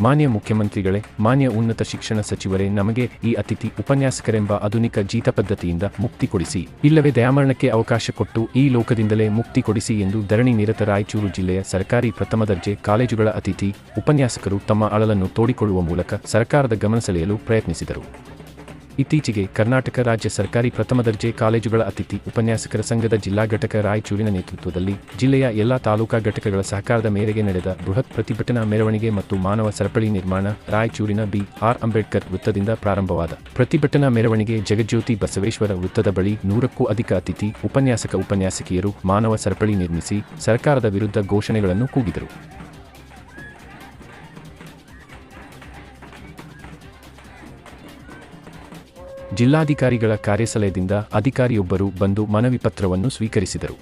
ಮಾನ್ಯ ಮುಖ್ಯಮಂತ್ರಿಗಳೇ, ಮಾನ್ಯ ಉನ್ನತ ಶಿಕ್ಷಣ ಸಚಿವರೇ, ನಮಗೆ ಈ ಅತಿಥಿ ಉಪನ್ಯಾಸಕರೆಂಬ ಆಧುನಿಕ ಜೀತ ಪದ್ಧತಿಯಿಂದ ಮುಕ್ತಿ ಕೊಡಿಸಿ. ಇಲ್ಲವೇ ದಯಾಮರಣಕ್ಕೆ ಅವಕಾಶ ಕೊಟ್ಟು ಈ ಲೋಕದಿಂದಲೇ ಮುಕ್ತಿ ಕೊಡಿಸಿ ಎಂದು ಧರಣಿ ನಿರತ ರಾಯಚೂರು ಜಿಲ್ಲೆಯ ಸರ್ಕಾರಿ ಪ್ರಥಮ ದರ್ಜೆ ಕಾಲೇಜುಗಳ ಅತಿಥಿ ಉಪನ್ಯಾಸಕರು ತಮ್ಮ ಅಳಲನ್ನು ತೋಡಿಕೊಳ್ಳುವ ಮೂಲಕ ಸರ್ಕಾರದ ಗಮನ ಸೆಳೆಯಲು ಪ್ರಯತ್ನಿಸಿದರು. ಇತ್ತೀಚೆಗೆ ಕರ್ನಾಟಕ ರಾಜ್ಯ ಸರ್ಕಾರಿ ಪ್ರಥಮ ದರ್ಜೆ ಕಾಲೇಜುಗಳ ಅತಿಥಿ ಉಪನ್ಯಾಸಕರ ಸಂಘದ ಜಿಲ್ಲಾ ಘಟಕ ರಾಯಚೂರಿನ ನೇತೃತ್ವದಲ್ಲಿ ಜಿಲ್ಲೆಯ ಎಲ್ಲಾ ತಾಲೂಕಾ ಘಟಕಗಳ ಸಹಕಾರದ ಮೇರೆಗೆ ನಡೆದ ಬೃಹತ್ ಪ್ರತಿಭಟನಾ ಮೆರವಣಿಗೆ ಮತ್ತು ಮಾನವ ಸರಪಳಿ ನಿರ್ಮಾಣ ರಾಯಚೂರಿನ ಬಿ. ಆರ್. ಅಂಬೇಡ್ಕರ್ ವೃತ್ತದಿಂದ ಪ್ರಾರಂಭವಾದ ಪ್ರತಿಭಟನಾ ಮೆರವಣಿಗೆ ಜಗಜ್ಯೋತಿ ಬಸವೇಶ್ವರ ವೃತ್ತದ ಬಳಿ ನೂರಕ್ಕೂ ಅಧಿಕ ಅತಿಥಿ, ಉಪನ್ಯಾಸಕ, ಉಪನ್ಯಾಸಕಿಯರು ಮಾನವ ಸರಪಳಿ ನಿರ್ಮಿಸಿ, ಸರ್ಕಾರದ ವಿರುದ್ಧ ಘೋಷಣೆಗಳನ್ನು ಕೂಗಿದರು. ಜಿಲ್ಲಾಧಿಕಾರಿಗಳ ಕಾರ್ಯಸಲಯದಿಂದ ಅಧಿಕಾರಿಯೊಬ್ಬರು ಬಂದು ಮನವಿ ಪತ್ರವನ್ನು ಸ್ವೀಕರಿಸಿದರು.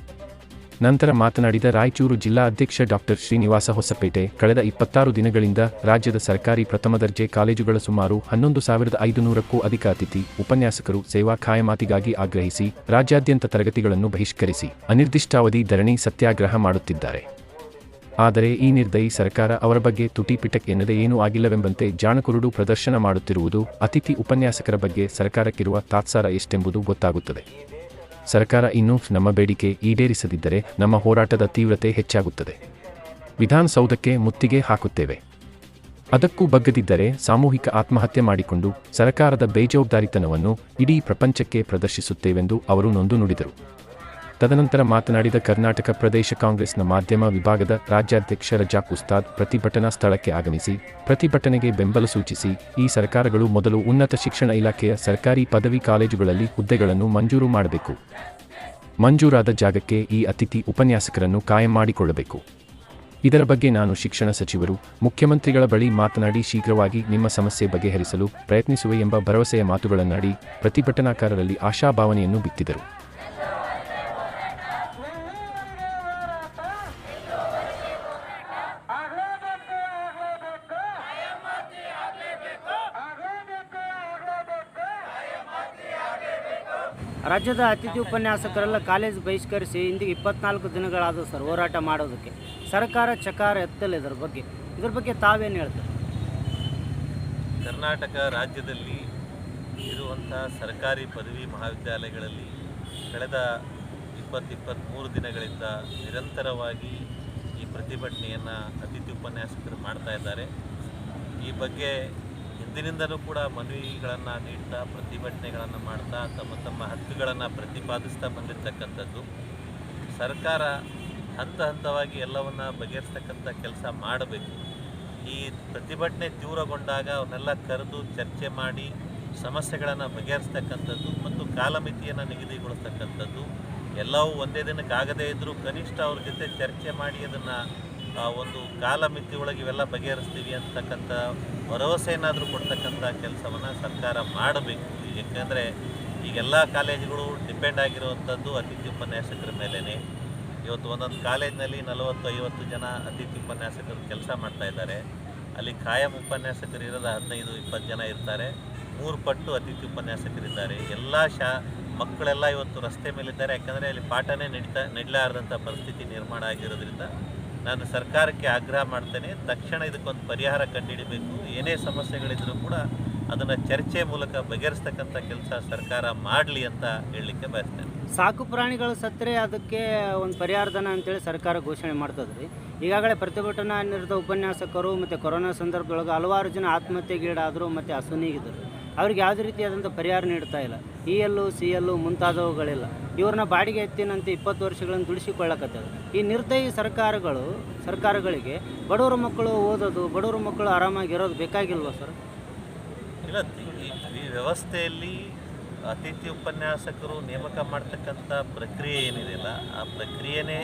ನಂತರ ಮಾತನಾಡಿದ ರಾಯಚೂರು ಜಿಲ್ಲಾ ಅಧ್ಯಕ್ಷ ಡಾಕ್ಟರ್ ಶ್ರೀನಿವಾಸ ಹೊಸಪೇಟೆ, ಕಳೆದ ಇಪ್ಪತ್ತಾರು ದಿನಗಳಿಂದ ರಾಜ್ಯದ ಸರ್ಕಾರಿ ಪ್ರಥಮ ದರ್ಜೆ ಕಾಲೇಜುಗಳ ಸುಮಾರು ಹನ್ನೊಂದು ಸಾವಿರದ ಐದುನೂರಕ್ಕೂ ಅಧಿಕ ಅತಿಥಿ, ಉಪನ್ಯಾಸಕರು ಸೇವಾ ಖಾಯಮಾತಿಗಾಗಿ ಆಗ್ರಹಿಸಿ, ರಾಜ್ಯಾದ್ಯಂತ ತರಗತಿಗಳನ್ನು ಬಹಿಷ್ಕರಿಸಿ, ಅನಿರ್ದಿಷ್ಟಾವಧಿ ಧರಣಿ ಸತ್ಯಾಗ್ರಹ ಮಾಡುತ್ತಿದ್ದಾರೆ. ಆದರೆ ಈ ನಿರ್ದಯಿ ಸರ್ಕಾರ ಅವರ ಬಗ್ಗೆ ತುಟಿ ಪಿಟಕ್ ಎನ್ನದೆ ಏನೂ ಆಗಿಲ್ಲವೆಂಬಂತೆ ಜಾಣಕುರುಡು ಪ್ರದರ್ಶನ ಮಾಡುತ್ತಿರುವುದು ಅತಿಥಿ ಉಪನ್ಯಾಸಕರ ಬಗ್ಗೆ ಸರ್ಕಾರಕ್ಕಿರುವ ತಾತ್ಸಾರ ಎಷ್ಟೆಂಬುದು ಗೊತ್ತಾಗುತ್ತದೆ. ಸರ್ಕಾರ ಇನ್ನೂ ನಮ್ಮ ಬೇಡಿಕೆ ಈಡೇರಿಸದಿದ್ದರೆ ನಮ್ಮ ಹೋರಾಟದ ತೀವ್ರತೆ ಹೆಚ್ಚಾಗುತ್ತದೆ. ವಿಧಾನಸೌಧಕ್ಕೆ ಮುತ್ತಿಗೆ ಹಾಕುತ್ತೇವೆ. ಅದಕ್ಕೂ ಬಗ್ಗದಿದ್ದರೆ ಸಾಮೂಹಿಕ ಆತ್ಮಹತ್ಯೆ ಮಾಡಿಕೊಂಡು ಸರ್ಕಾರದ ಬೇಜವಾಬ್ದಾರಿತನವನ್ನು ಇಡೀ ಪ್ರಪಂಚಕ್ಕೆ ಪ್ರದರ್ಶಿಸುತ್ತೇವೆಂದು ಅವರು ನೊಂದು ನುಡಿದರು. ತದನಂತರ ಮಾತನಾಡಿದ ಕರ್ನಾಟಕ ಪ್ರದೇಶ ಕಾಂಗ್ರೆಸ್ನ ಮಾಧ್ಯಮ ವಿಭಾಗದ ರಾಜ್ಯಾಧ್ಯಕ್ಷ ರಜಾಕ್ ಉಸ್ತಾದ್ ಪ್ರತಿಭಟನಾ ಸ್ಥಳಕ್ಕೆ ಆಗಮಿಸಿ, ಪ್ರತಿಭಟನೆಗೆ ಬೆಂಬಲ ಸೂಚಿಸಿ, ಈ ಸರ್ಕಾರಗಳು ಮೊದಲು ಉನ್ನತ ಶಿಕ್ಷಣ ಇಲಾಖೆಯ ಸರ್ಕಾರಿ ಪದವಿ ಕಾಲೇಜುಗಳಲ್ಲಿ ಹುದ್ದೆಗಳನ್ನು ಮಂಜೂರು ಮಾಡಬೇಕು. ಮಂಜೂರಾದ ಜಾಗಕ್ಕೆ ಈ ಅತಿಥಿ ಉಪನ್ಯಾಸಕರನ್ನು ಕಾಯಂ ಮಾಡಿಕೊಳ್ಳಬೇಕು. ಇದರ ಬಗ್ಗೆ ನಾನು ಶಿಕ್ಷಣ ಸಚಿವರು, ಮುಖ್ಯಮಂತ್ರಿಗಳ ಬಳಿ ಮಾತನಾಡಿ ಶೀಘ್ರವಾಗಿ ನಿಮ್ಮ ಸಮಸ್ಯೆ ಬಗೆಹರಿಸಲು ಪ್ರಯತ್ನಿಸುವೆ ಎಂಬ ಭರವಸೆಯ ಮಾತುಗಳನ್ನಾಡಿ ಪ್ರತಿಭಟನಾಕಾರರಲ್ಲಿ ಆಶಾಭಾವನೆಯನ್ನು ಬಿತ್ತಿದರು. ರಾಜ್ಯದ ಅತಿಥಿ ಉಪನ್ಯಾಸಕರೆಲ್ಲ ಕಾಲೇಜ್ ಬಹಿಷ್ಕರಿಸಿ ಇಂದಿಗೆ ಇಪ್ಪತ್ನಾಲ್ಕು ದಿನಗಳಾದವು ಸರ್ ಹೋರಾಟ ಮಾಡೋದಕ್ಕೆ ಸರ್ಕಾರ ಚಕಾರ ಎತ್ತಲ್ಲ ಇದರ ಬಗ್ಗೆ. ಇದ್ರ ಬಗ್ಗೆ ತಾವೇನು ಹೇಳ್ತಾರೆ? ಕರ್ನಾಟಕ ರಾಜ್ಯದಲ್ಲಿ ಇರುವಂಥ ಸರ್ಕಾರಿ ಪದವಿ ಮಹಾವಿದ್ಯಾಲಯಗಳಲ್ಲಿ ಕಳೆದ ಇಪ್ಪತ್ತು ಇಪ್ಪತ್ತ್ಮೂರು ದಿನಗಳಿಂದ ನಿರಂತರವಾಗಿ ಈ ಪ್ರತಿಭಟನೆಯನ್ನು ಅತಿಥಿ ಉಪನ್ಯಾಸಕರು ಮಾಡ್ತಾ ಇದ್ದಾರೆ. ಈ ಬಗ್ಗೆ ಹಿಂದಿನಿಂದಲೂ ಕೂಡ ಮನವಿಗಳನ್ನು ನೀಡ್ತಾ, ಪ್ರತಿಭಟನೆಗಳನ್ನು ಮಾಡ್ತಾ, ತಮ್ಮ ತಮ್ಮ ಹಕ್ಕುಗಳನ್ನು ಪ್ರತಿಪಾದಿಸ್ತಾ ಬಂದಿರತಕ್ಕಂಥದ್ದು. ಸರ್ಕಾರ ಹಂತ ಹಂತವಾಗಿ ಎಲ್ಲವನ್ನು ಬಗೆಹರಿಸ್ತಕ್ಕಂಥ ಕೆಲಸ ಮಾಡಬೇಕು. ಈ ಪ್ರತಿಭಟನೆ ತೀವ್ರಗೊಂಡಾಗ ಅವನ್ನೆಲ್ಲ ಕರೆದು ಚರ್ಚೆ ಮಾಡಿ, ಸಮಸ್ಯೆಗಳನ್ನು ಬಗೆಹರಿಸ್ತಕ್ಕಂಥದ್ದು ಮತ್ತು ಕಾಲಮಿತಿಯನ್ನು ನಿಗದಿಗೊಳಿಸ್ತಕ್ಕಂಥದ್ದು. ಎಲ್ಲವೂ ಒಂದೇ ದಿನಕ್ಕೆ ಆಗದೇ ಇದ್ದರೂ ಕನಿಷ್ಠ ಅವ್ರ ಜೊತೆ ಚರ್ಚೆ ಮಾಡಿ ಅದನ್ನು ಒಂದು ಕಾಲಮಿತಿ ಒಳಗೆ ಇವೆಲ್ಲ ಬಗೆಹರಿಸ್ತೀವಿ ಅಂತಕ್ಕಂಥ ಭರವಸೆಯನ್ನಾದರೂ ಕೊಡ್ತಕ್ಕಂಥ ಕೆಲಸವನ್ನು ಸರ್ಕಾರ ಮಾಡಬೇಕು. ಏಕೆಂದರೆ ಈಗೆಲ್ಲ ಕಾಲೇಜುಗಳು ಡಿಪೆಂಡ್ ಆಗಿರುವಂಥದ್ದು ಅತಿಥಿ ಉಪನ್ಯಾಸಕರ ಮೇಲೇ ಇವತ್ತು ಒಂದೊಂದು ಕಾಲೇಜಿನಲ್ಲಿ ನಲವತ್ತು ಐವತ್ತು ಜನ ಅತಿಥಿ ಉಪನ್ಯಾಸಕರು ಕೆಲಸ ಮಾಡ್ತಾ ಇದ್ದಾರೆ. ಅಲ್ಲಿ ಕಾಯಂ ಉಪನ್ಯಾಸಕರು ಇರೋದು ಹದಿನೈದು, ಇಪ್ಪತ್ತು ಜನ ಇರ್ತಾರೆ. ಮೂರು ಪಟ್ಟು ಅತಿಥಿ ಉಪನ್ಯಾಸಕರಿದ್ದಾರೆ. ಎಲ್ಲ ಶಾ ಮಕ್ಕಳೆಲ್ಲ ಇವತ್ತು ರಸ್ತೆ ಮೇಲಿದ್ದಾರೆ. ಯಾಕಂದರೆ ಅಲ್ಲಿ ಪಾಠನೇ ನಡೀತಾ, ನಡಲಾರ್ದಂಥ ಪರಿಸ್ಥಿತಿ ನಿರ್ಮಾಣ ಆಗಿರೋದ್ರಿಂದ ನಾನು ಸರ್ಕಾರಕ್ಕೆ ಆಗ್ರಹ ಮಾಡ್ತೇನೆ. ತಕ್ಷಣ ಇದಕ್ಕೊಂದು ಪರಿಹಾರ ಕಂಡುಹಿಡಬೇಕು ಏನೇ ಸಮಸ್ಯೆಗಳಿದ್ರೂ ಕೂಡ ಅದನ್ನು ಚರ್ಚೆ ಮೂಲಕ ಬಗೆಹರಿಸ್ತಕ್ಕಂಥ ಕೆಲಸ ಸರ್ಕಾರ ಮಾಡಲಿ ಅಂತ ಹೇಳಲಿಕ್ಕೆ ಬಯಸ್ತೇನೆ. ಸಾಕು ಪ್ರಾಣಿಗಳು ಸತ್ತರೆ ಅದಕ್ಕೆ ಒಂದು ಪರಿಹಾರಧನ ಅಂತೇಳಿ ಸರ್ಕಾರ ಘೋಷಣೆ ಮಾಡ್ತದ್ರಿ. ಈಗಾಗಲೇ ಪ್ರತಿಭಟನಾ ನಿರತ ಉಪನ್ಯಾಸಕರು ಮತ್ತು ಕೊರೋನಾ ಸಂದರ್ಭದೊಳಗೆ ಹಲವಾರು ಜನ ಆತ್ಮಹತ್ಯೆಗೀಡಾದರು ಮತ್ತು ಅಸುನೀಗಿದ್ದರು ಅವ್ರಿಗೆ ಯಾವುದೇ ರೀತಿಯಾದಂಥ ಪರಿಹಾರ ನೀಡ್ತಾ ಇಲ್ಲ. ಇ ಎಲ್ಲು, ಸಿ ಎಲ್ಲು ಮುಂತಾದವುಗಳಿಲ್ಲ. ಇವ್ರನ್ನ ಬಾಡಿಗೆ ಎತ್ತಿನಂತೆ ಇಪ್ಪತ್ತು ವರ್ಷಗಳನ್ನು ದುಡಿಸಿಕೊಳ್ಳಕತ್ತದ. ಈ ನಿರ್ದಯಿ ಸರ್ಕಾರಗಳು, ಸರ್ಕಾರಗಳಿಗೆ ಬಡವರ ಮಕ್ಕಳು ಓದೋದು, ಬಡವರ ಮಕ್ಕಳು ಆರಾಮಾಗಿರೋದು ಬೇಕಾಗಿಲ್ವಾ ಸರ್? ಇಲ್ಲ, ಈ ವ್ಯವಸ್ಥೆಯಲ್ಲಿ ಅತಿಥಿ ಉಪನ್ಯಾಸಕರು ನೇಮಕ ಮಾಡ್ತಕ್ಕಂಥ ಪ್ರಕ್ರಿಯೆ ಏನಿದೆಯಲ್ಲ, ಆ ಪ್ರಕ್ರಿಯೆನೇ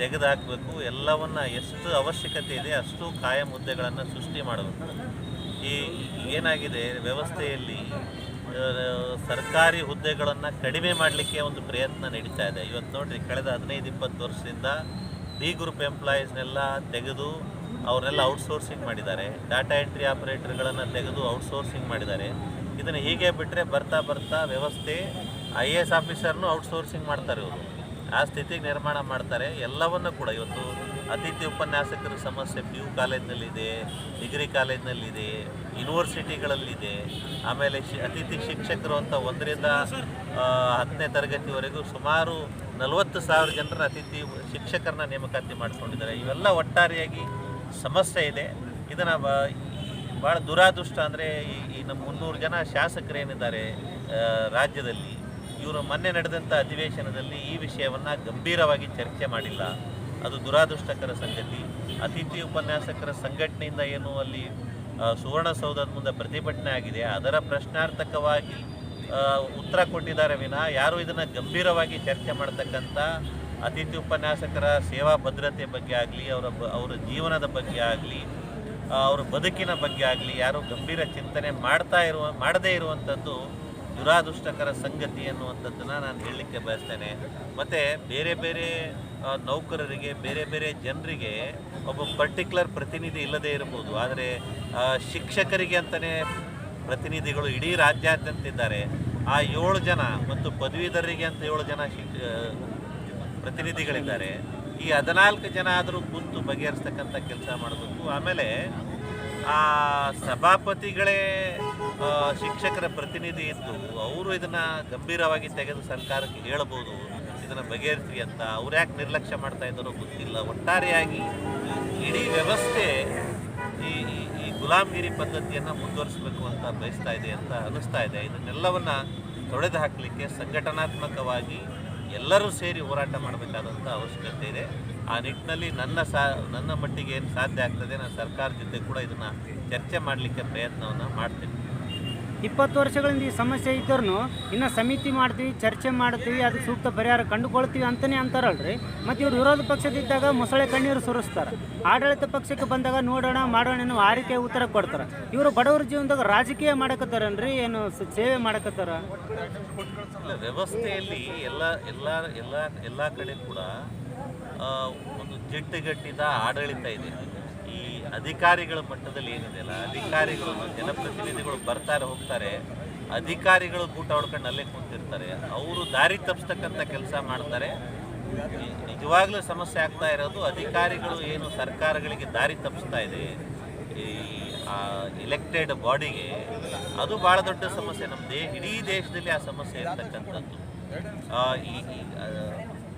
ತೆಗೆದುಹಾಕಬೇಕು ಎಲ್ಲವನ್ನ ಎಷ್ಟು ಅವಶ್ಯಕತೆ ಇದೆ ಅಷ್ಟು ಕಾಯಂ ಹುದ್ದೆಗಳನ್ನು ಸೃಷ್ಟಿ ಮಾಡಬೇಕು. ಈ ಏನಾಗಿದೆ ವ್ಯವಸ್ಥೆಯಲ್ಲಿ ಸರ್ಕಾರಿ ಹುದ್ದೆಗಳನ್ನು ಕಡಿಮೆ ಮಾಡಲಿಕ್ಕೆ ಒಂದು ಪ್ರಯತ್ನ ನಡೀತಾ ಇದೆ. ಇವತ್ತು ನೋಡಿರಿ, ಕಳೆದ ಹದಿನೈದು, ಇಪ್ಪತ್ತು ವರ್ಷದಿಂದ ಡಿ ಗ್ರೂಪ್ ಎಂಪ್ಲಾಯೀಸ್ನೆಲ್ಲ ತೆಗೆದು ಅವರೆಲ್ಲ ಔಟ್ಸೋರ್ಸಿಂಗ್ ಮಾಡಿದ್ದಾರೆ. ಡಾಟಾ ಎಂಟ್ರಿ ಆಪರೇಟರ್ಗಳನ್ನು ತೆಗೆದು ಔಟ್ಸೋರ್ಸಿಂಗ್ ಮಾಡಿದ್ದಾರೆ. ಇದನ್ನು ಹೀಗೆ ಬಿಟ್ಟರೆ ಬರ್ತಾ ಬರ್ತಾ ವ್ಯವಸ್ಥೆ ಐ ಎ ಎಸ್ ಆಫೀಸರ್ನು ಔಟ್ಸೋರ್ಸಿಂಗ್ ಮಾಡ್ತಾರೆ ಇವರು. ಆ ಸ್ಥಿತಿಗೆ ನಿರ್ಮಾಣ ಮಾಡ್ತಾರೆ. ಎಲ್ಲವನ್ನು ಕೂಡ ಇವತ್ತು ಅತಿಥಿ ಉಪನ್ಯಾಸಕರ ಸಮಸ್ಯೆ ಪಿ ಯು ಕಾಲೇಜ್ನಲ್ಲಿದೆ, ಡಿಗ್ರಿ ಕಾಲೇಜ್ನಲ್ಲಿದೆ, ಯೂನಿವರ್ಸಿಟಿಗಳಲ್ಲಿದೆ, ಆಮೇಲೆ ಶಿ, ಅತಿಥಿ ಶಿಕ್ಷಕರು ಅಂತ ಒಂದರಿಂದ ಹತ್ತನೇ ತರಗತಿವರೆಗೂ ಸುಮಾರು ನಲವತ್ತು ಸಾವಿರ ಜನರ ಅತಿಥಿ ಶಿಕ್ಷಕರನ್ನ ನೇಮಕಾತಿ ಮಾಡಿಕೊಂಡಿದ್ದಾರೆ. ಇವೆಲ್ಲ ಒಟ್ಟಾರೆಯಾಗಿ ಸಮಸ್ಯೆ ಇದೆ. ಇದನ್ನು ಭಾಳ ದುರಾದೃಷ್ಟ ಅಂದರೆ ಈ ನಮ್ಮ ಮುನ್ನೂರು ಜನ ಶಾಸಕರೇನಿದ್ದಾರೆ ರಾಜ್ಯದಲ್ಲಿ, ಇವರು ಮೊನ್ನೆ ನಡೆದಂಥ ಅಧಿವೇಶನದಲ್ಲಿ ಈ ವಿಷಯವನ್ನು ಗಂಭೀರವಾಗಿ ಚರ್ಚೆ ಮಾಡಿಲ್ಲ. ಅದು ದುರಾದೃಷ್ಟಕರ ಸಂಗತಿ. ಅತಿಥಿ ಉಪನ್ಯಾಸಕರ ಸಂಘಟನೆಯಿಂದ ಏನು ಅಲ್ಲಿ ಸುವರ್ಣಸೌಧದ ಮುಂದೆ ಪ್ರತಿಭಟನೆ ಆಗಿದೆ. ಅದರ ಪ್ರಶ್ನಾರ್ಥಕವಾಗಿ ಉತ್ತರ ಕೊಟ್ಟಿದ್ದಾರೆ ವಿನ. ಯಾರು ಇದನ್ನು ಗಂಭೀರವಾಗಿ ಚರ್ಚೆ ಮಾಡ್ತಕ್ಕಂಥ ಅತಿಥಿ ಉಪನ್ಯಾಸಕರ ಸೇವಾ ಭದ್ರತೆ ಬಗ್ಗೆ ಆಗಲಿ, ಅವರ ಅವರ ಜೀವನದ ಬಗ್ಗೆ ಆಗಲಿ ಅವರ ಬದುಕಿನ ಬಗ್ಗೆ ಆಗಲಿ, ಯಾರು ಗಂಭೀರ ಚಿಂತನೆ ಮಾಡ್ತಾ ಇರುವ, ಮಾಡದೇ ಇರುವಂಥದ್ದು ದುರಾದೃಷ್ಟಕರ ಸಂಗತಿ ಅನ್ನುವಂಥದ್ದನ್ನು ನಾನು ಹೇಳಲಿಕ್ಕೆ ಬಯಸ್ತೇನೆ. ಮತ್ತು ಬೇರೆ ಬೇರೆ ನೌಕರರಿಗೆ, ಬೇರೆ ಬೇರೆ ಜನರಿಗೆ ಒಬ್ಬ ಪರ್ಟಿಕ್ಯುಲರ್ ಪ್ರತಿನಿಧಿ ಇಲ್ಲದೇ ಇರ್ಬೋದು ಆದರೆ ಶಿಕ್ಷಕರಿಗೆ ಅಂತಲೇ ಪ್ರತಿನಿಧಿಗಳು ಇಡೀ ರಾಜ್ಯಾದ್ಯಂತ ಇದ್ದಾರೆ. ಆ ಏಳು ಜನ ಮತ್ತು ಪದವೀಧರರಿಗೆ ಅಂತ ಏಳು ಜನ ಶಿಕ್ಷ ಪ್ರತಿನಿಧಿಗಳಿದ್ದಾರೆ. ಈ ಹದಿನಾಲ್ಕು ಜನ ಆದರೂ ಕುಂತು ಬಗೆಹರಿಸ್ತಕ್ಕಂಥ ಕೆಲಸ ಮಾಡಬೇಕು. ಆಮೇಲೆ, ಆ, ಸಭಾಪತಿಗಳೇ ಶಿಕ್ಷಕರ ಪ್ರತಿನಿಧಿ ಇದ್ದು ಅವರು ಇದನ್ನು ಗಂಭೀರವಾಗಿ ತೆಗೆದು ಸರ್ಕಾರಕ್ಕೆ ಹೇಳಬಹುದು. ಇದನ್ನು ಬಗೆಹರಿಸಿ ಅಂತ ಅವ್ರು ಯಾಕೆ ನಿರ್ಲಕ್ಷ್ಯ ಮಾಡ್ತಾ ಇದ್ದಾರೋ ಗೊತ್ತಿಲ್ಲ. ಒಟ್ಟಾರೆಯಾಗಿ ಇಡೀ ವ್ಯವಸ್ಥೆ ಈ, ಈ- ಗುಲಾಮಗಿರಿ ಪದ್ಧತಿಯನ್ನು ಮುಂದುವರಿಸಬೇಕು ಅಂತ ಬಯಸ್ತಾ ಇದೆ ಅಂತ ಅನ್ನಿಸ್ತಾ ಇದೆ. ಇದನ್ನೆಲ್ಲವನ್ನ ತೊಡೆದು ಹಾಕಲಿಕ್ಕೆ ಸಂಘಟನಾತ್ಮಕವಾಗಿ ಎಲ್ಲರೂ ಸೇರಿ ಹೋರಾಟ ಮಾಡಬೇಕಾದಂಥ ಅವಶ್ಯಕತೆ ಇದೆ. ಆ ನಿಟ್ಟಿನಲ್ಲಿ ನನ್ನ ಸಾ, ನನ್ನ ಮಟ್ಟಿಗೆ ಏನು ಸಾಧ್ಯ ಆಗ್ತದೆ ನಾನು ಸರ್ಕಾರ ಜೊತೆ ಕೂಡ ಇದನ್ನು ಚರ್ಚೆ ಮಾಡಲಿಕ್ಕೆ ಪ್ರಯತ್ನವನ್ನು ಮಾಡ್ತೀನಿ. ಇಪ್ಪತ್ತು ವರ್ಷಗಳಿಂದ ಈ ಸಮಸ್ಯೆ ಇದ್ದರೂ ಇನ್ನು ಸಮಿತಿ ಮಾಡ್ತೀವಿ ಚರ್ಚೆ ಮಾಡ್ತೀವಿ ಅದಕ್ಕೆ ಸೂಕ್ತ ಪರಿಹಾರ ಕಂಡುಕೊಳ್ತೀವಿ ಅಂತಲೇ ಅಂತಾರಲ್ರಿ. ಮತ್ತು ಇವರು ವಿರೋಧ ಪಕ್ಷದಿದ್ದಾಗ ಮೊಸಳೆ ಕಣ್ಣೀರು ಸುರಿಸ್ತಾರೆ. ಆಡಳಿತ ಪಕ್ಷಕ್ಕೆ ಬಂದಾಗ ನೋಡೋಣ ಮಾಡೋಣ ಅನ್ನೋ ಆರಿಕೆ ಉತ್ತರ ಕೊಡ್ತಾರೆ. ಇವರು ಬಡವರ ಜೀವನದಾಗ ರಾಜಕೀಯ ಮಾಡಕತ್ತಾರನ್ರಿ ಏನು ಸೇವೆ ಮಾಡಕತ್ತಾರ? ವ್ಯವಸ್ಥೆಯಲ್ಲಿ ಎಲ್ಲ ಎಲ್ಲ ಎಲ್ಲ ಎಲ್ಲ ಕಡೆ ಕೂಡ ಆ, ಒಂದು ಜಿಡ್ಡುಗಟ್ಟಿದ ಆಡಳಿತ ಇದೆ. ಅಧಿಕಾರಿಗಳ ಮಟ್ಟದಲ್ಲಿ ಏನಿದೆ ಅಲ್ಲ ಅಧಿಕಾರಿಗಳು ಜನಪ್ರತಿನಿಧಿಗಳು ಬರ್ತಾರೆ ಹೋಗ್ತಾರೆ. ಅಧಿಕಾರಿಗಳು ಬೂಟ ಹೊಡ್ಕೊಂಡು ಅಲ್ಲೇ ಕೂತಿರ್ತಾರೆ. ಅವರು ದಾರಿ ತಪ್ಪಿಸ್ತಕ್ಕಂಥ ಕೆಲಸ ಮಾಡ್ತಾರೆ. ನಿಜವಾಗ್ಲೂ ಸಮಸ್ಯೆ ಆಗ್ತಾ ಇರೋದು ಅಧಿಕಾರಿಗಳು ಏನು ಸರ್ಕಾರಗಳಿಗೆ ದಾರಿ ತಪ್ಪಿಸ್ತಾ ಇದೆ. ಈ ಎಲೆಕ್ಟೆಡ್ ಬಾಡಿಗೆ ಅದು ಭಾಳ ದೊಡ್ಡ ಸಮಸ್ಯೆ. ನಮ್ಮ ದೇ ಇಡೀ ದೇಶದಲ್ಲಿ ಆ ಸಮಸ್ಯೆ ಇರ್ತಕ್ಕಂಥದ್ದು. ಆ, ಈ ಆ,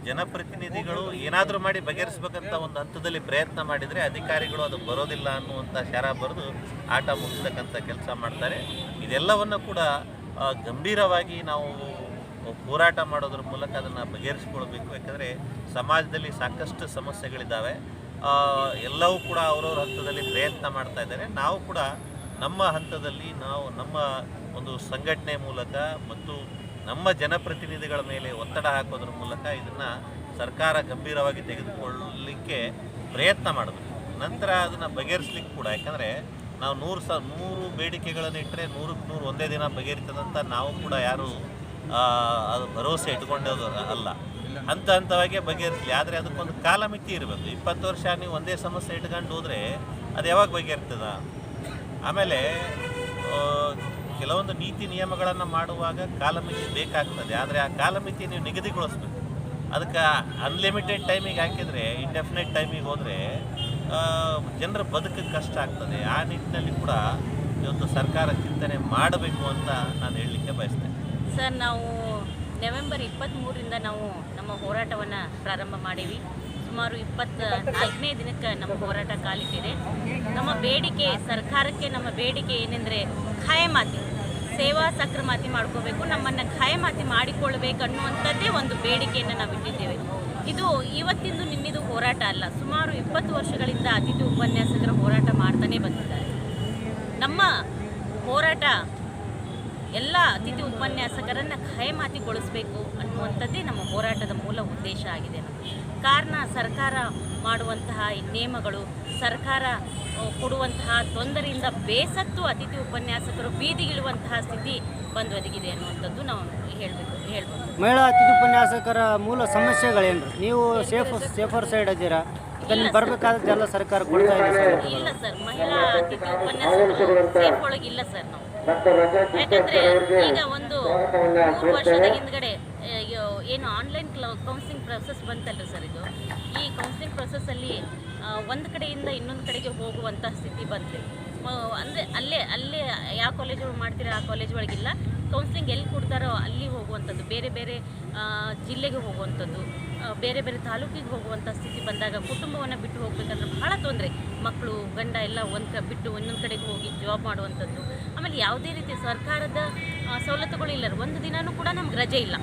ಜನಪ್ರತಿನಿಧಿಗಳು ಏನಾದರೂ ಮಾಡಿ ಬಗೆಹರಿಸಬೇಕಂತ ಒಂದು ಹಂತದಲ್ಲಿ ಪ್ರಯತ್ನ ಮಾಡಿದರೆ ಅಧಿಕಾರಿಗಳು ಅದು ಬರೋದಿಲ್ಲ ಅನ್ನುವಂಥ ಶರ ಬರೆದು ಆಟ ಮುಗಿಸ್ತಕ್ಕಂಥ ಕೆಲಸ ಮಾಡ್ತಾರೆ. ಇದೆಲ್ಲವನ್ನು ಕೂಡ ಗಂಭೀರವಾಗಿ ನಾವು ಹೋರಾಟ ಮಾಡೋದ್ರ ಮೂಲಕ ಅದನ್ನು ಬಗೆಹರಿಸ್ಕೊಳ್ಬೇಕು. ಯಾಕಂದರೆ ಸಮಾಜದಲ್ಲಿ ಸಾಕಷ್ಟು ಸಮಸ್ಯೆಗಳಿದ್ದಾವೆ. ಎಲ್ಲವೂ ಕೂಡ ಅವರವ್ರ ಹಂತದಲ್ಲಿ ಪ್ರಯತ್ನ ಮಾಡ್ತಾ ಇದ್ದಾರೆ. ನಾವು ಕೂಡ ನಮ್ಮ ಹಂತದಲ್ಲಿ ನಾವು ನಮ್ಮ ಒಂದು ಸಂಘಟನೆ ಮೂಲಕ ಮತ್ತು ನಮ್ಮ ಜನಪ್ರತಿನಿಧಿಗಳ ಮೇಲೆ ಒತ್ತಡ ಹಾಕೋದ್ರ ಮೂಲಕ ಇದನ್ನು ಸರ್ಕಾರ ಗಂಭೀರವಾಗಿ ತೆಗೆದುಕೊಳ್ಳಲಿಕ್ಕೆ ಪ್ರಯತ್ನ ಮಾಡಬೇಕು ನಂತರ ಅದನ್ನು ಬಗೆಹರಿಸ್ಲಿಕ್ಕೆ ಕೂಡ, ಯಾಕಂದರೆ ನಾವು ನೂರು ಸ, ನೂರು ಬೇಡಿಕೆಗಳನ್ನು ಇಟ್ಟರೆ ನೂರಕ್ಕೆ ನೂರು ಒಂದೇ ದಿನ ಬಗೆಹರಿತದಂತ ನಾವು ಕೂಡ ಯಾರು ಅದು ಭರವಸೆ ಇಟ್ಕೊಂಡೋದು ಅಲ್ಲ. ಹಂತ ಹಂತವಾಗಿ ಬಗೆಹರಿಸಲಿ. ಆದರೆ ಅದಕ್ಕೊಂದು ಕಾಲಮಿತಿ ಇರಬೇಕು. ಇಪ್ಪತ್ತು ವರ್ಷ ನೀವು ಒಂದೇ ಸಮಸ್ಯೆ ಇಟ್ಕೊಂಡು ಹೋದರೆ ಅದು ಯಾವಾಗ ಬಗೆಹರ್ತದ? ಆಮೇಲೆ ಕೆಲವೊಂದು ನೀತಿ ನಿಯಮಗಳನ್ನು ಮಾಡುವಾಗ ಕಾಲಮಿತಿ ಬೇಕಾಗ್ತದೆ. ಆದರೆ ಆ ಕಾಲಮಿತಿ ನೀವು ನಿಗದಿಗೊಳಿಸ್ಬೇಕು. ಅದಕ್ಕೆ ಅನ್ಲಿಮಿಟೆಡ್ ಟೈಮಿಗೆ ಹಾಕಿದರೆ ಇಂಡೆಫಿನೆಟ್ ಟೈಮಿಗೆ ಹೋದರೆ ಜನರ ಬದುಕು ಕಷ್ಟ ಆಗ್ತದೆ. ಆ ನಿಟ್ಟಿನಲ್ಲಿ ಕೂಡ ಇವತ್ತು ಸರ್ಕಾರ ಚಿಂತನೆ ಮಾಡಬೇಕು ಅಂತ ನಾನು ಹೇಳಲಿಕ್ಕೆ ಬಯಸ್ತೇನೆ. ಸರ್, ನಾವು ನವೆಂಬರ್ ಇಪ್ಪತ್ತ್ಮೂರರಿಂದ ನಾವು ನಮ್ಮ ಹೋರಾಟವನ್ನು ಪ್ರಾರಂಭ ಮಾಡೀವಿ. ಸುಮಾರು ಇಪ್ಪತ್ತ ನಾಲ್ಕನೇ ದಿನಕ್ಕೆ ನಮ್ಮ ಹೋರಾಟ ಕಾಲಿಟ್ಟಿದೆ. ನಮ್ಮ ಬೇಡಿಕೆ, ಸರ್ಕಾರಕ್ಕೆ ನಮ್ಮ ಬೇಡಿಕೆ ಏನೆಂದರೆ ಖಾಯಮಾತಿ, ಸೇವಾ ಸಕ್ರಮಾತಿ ಮಾಡ್ಕೋಬೇಕು, ನಮ್ಮನ್ನು ಖಾಯಮಾತಿ ಮಾಡಿಕೊಳ್ಬೇಕು ಅನ್ನುವಂಥದ್ದೇ ಒಂದು ಬೇಡಿಕೆಯನ್ನು ನಾವು ಇಟ್ಟಿದ್ದೇವೆ. ಇದು ಇವತ್ತಿಂದು ನಿನ್ನಿದು ಹೋರಾಟ ಅಲ್ಲ, ಸುಮಾರು ಇಪ್ಪತ್ತು ವರ್ಷಗಳಿಂದ ಅತಿಥಿ ಉಪನ್ಯಾಸಕರ ಹೋರಾಟ ಮಾಡ್ತಾನೆ ಬಂದಿದ್ದಾರೆ. ನಮ್ಮ ಹೋರಾಟ ಎಲ್ಲ ಅತಿಥಿ ಉಪನ್ಯಾಸಕರನ್ನು ಖಾಯಮಾತಿಗೊಳಿಸಬೇಕು ಅನ್ನುವಂಥದ್ದೇ ನಮ್ಮ ಹೋರಾಟದ ಮೂಲ ಉದ್ದೇಶ ಆಗಿದೆ ಕಾರಣ ಸರ್ಕಾರ ಮಾಡುವಂತಹ ಈ ನೇಮಗಳು ಸರ್ಕಾರ ಕೊಡುವಂತಹ ತೊಂದರೆಯಿಂದ ಬೇಸತ್ತು ಅತಿಥಿ ಉಪನ್ಯಾಸಕರು ಬೀದಿಗಿಳುವಂತಹ ಸ್ಥಿತಿ ಬಂದು ಒದಗಿದೆ ಅನ್ನುವಂಥದ್ದು ನಾವು ಹೇಳಬೇಕು ಹೇಳ್ಬೋದು. ಮಹಿಳಾ ಅತಿಥಿ ಉಪನ್ಯಾಸಕರ ಮೂಲ ಸಮಸ್ಯೆಗಳೇನು ನೀವು ಸೇಫ್ ಸೇಫರ್ ಸೈಡ್ ಅದೀರಾ ಬರಬೇಕಾದ ಬರಬೇಕಾದದ್ದೆಲ್ಲ ಸರ್ಕಾರ ಕೊಡ್ತಾ ಇದೆ ಇಲ್ಲ ಸರ್. ಮಹಿಳಾ ಅತಿಥಿ ಉಪನ್ಯಾಸಕರು ಸೇಫ್ ಒಳಗಿಲ್ಲ ಸರ್ ನಾವು. ಯಾಕಂದ್ರೆ ಈಗ ಒಂದು ಮೂರು ವರ್ಷದ ಹಿಂದ್ಗಡೆ ಏನು ಆನ್ಲೈನ್ ಕೌನ್ಸಿಲಿಂಗ್ ಪ್ರೊಸೆಸ್ ಬಂತಲ್ಲ ಸರ್ ಇದು? ಈ ಕೌನ್ಸಿಲಿಂಗ್ ಪ್ರೊಸೆಸ್ಸಲ್ಲಿ ಒಂದು ಕಡೆಯಿಂದ ಇನ್ನೊಂದು ಕಡೆಗೆ ಹೋಗುವಂಥ ಸ್ಥಿತಿ ಬಂತು ಅಂದರೆ ಅಲ್ಲೇ ಅಲ್ಲೇ ಯಾವ ಕಾಲೇಜ್ ಒಳಗೆ ಮಾಡ್ತೀರಾ ಆ ಕಾಲೇಜ್ ಒಳಗಿಲ್ಲ. ಕೌನ್ಸಿಲಿಂಗ್ ಎಲ್ಲಿ ಕೊಡ್ತಾರೋ ಅಲ್ಲಿ ಹೋಗುವಂಥದ್ದು, ಬೇರೆ ಬೇರೆ ಜಿಲ್ಲೆಗೆ ಹೋಗುವಂಥದ್ದು ಬೇರೆ ಬೇರೆ ತಾಲೂಕಿಗೆ ಹೋಗುವಂಥ ಸ್ಥಿತಿ ಬಂದಾಗ ಕುಟುಂಬವನ್ನು ಬಿಟ್ಟು ಹೋಗ್ಬೇಕಂದ್ರೆ ಬಹಳ ತೊಂದರೆ. ಮಕ್ಕಳು ಗಂಡ ಎಲ್ಲ ಒಂದು ಕ, ಬಿಟ್ಟು ಇನ್ನೊಂದು ಕಡೆಗೆ ಹೋಗಿ ಜಾಬ್ ಮಾಡುವಂಥದ್ದು. ಆಮೇಲೆ ಯಾವುದೇ ರೀತಿ ಸರ್ಕಾರದ ಸವಲತ್ತುಗಳು ಇಲ್ಲ ಒಂದು ದಿನವೂ ಕೂಡ ನಮ್ಗೆ ರಜೆ ಇಲ್ಲ.